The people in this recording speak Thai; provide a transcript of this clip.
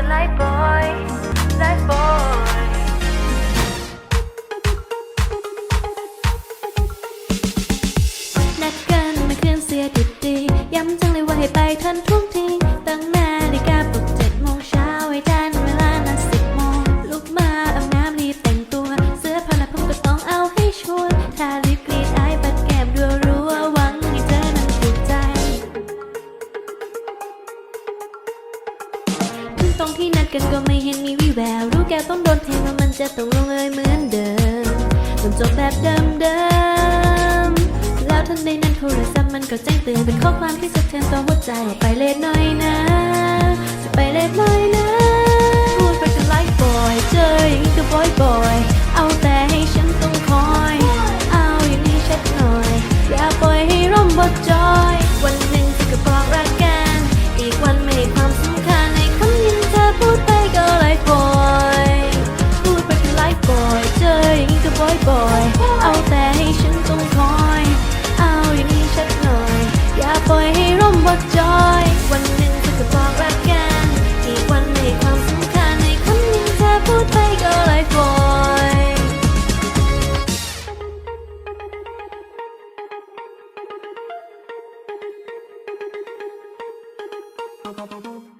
กับไลฟ์บอยไลฟ์บอนัดกันมาคืนเสียดิบดีย้ำจังเลยว่าให้ไปทันท่วงที ตรงที่นัดกันก็ไม่เห็นมีวี่แวว รู้แกต้องโดนเทว่ามันจะต้องลงเอยเหมือนเดิมมันจบแบบเดิมเดิมแล้วทันใดนั้นโทรศัพท์มันก็แจ้งเตือนเป็นข้อความที่สะเทือนต่อหัวใจว่าไปเลทหน่อยนะ จะไปเลทหน่อย ให้ร่มบดจอย วันหนึ่งเธอก็บอกรักกันอีกวันให้ความสำคัญในคำหนึ่งเธอพูดไปก็ไลฟ์บอยไ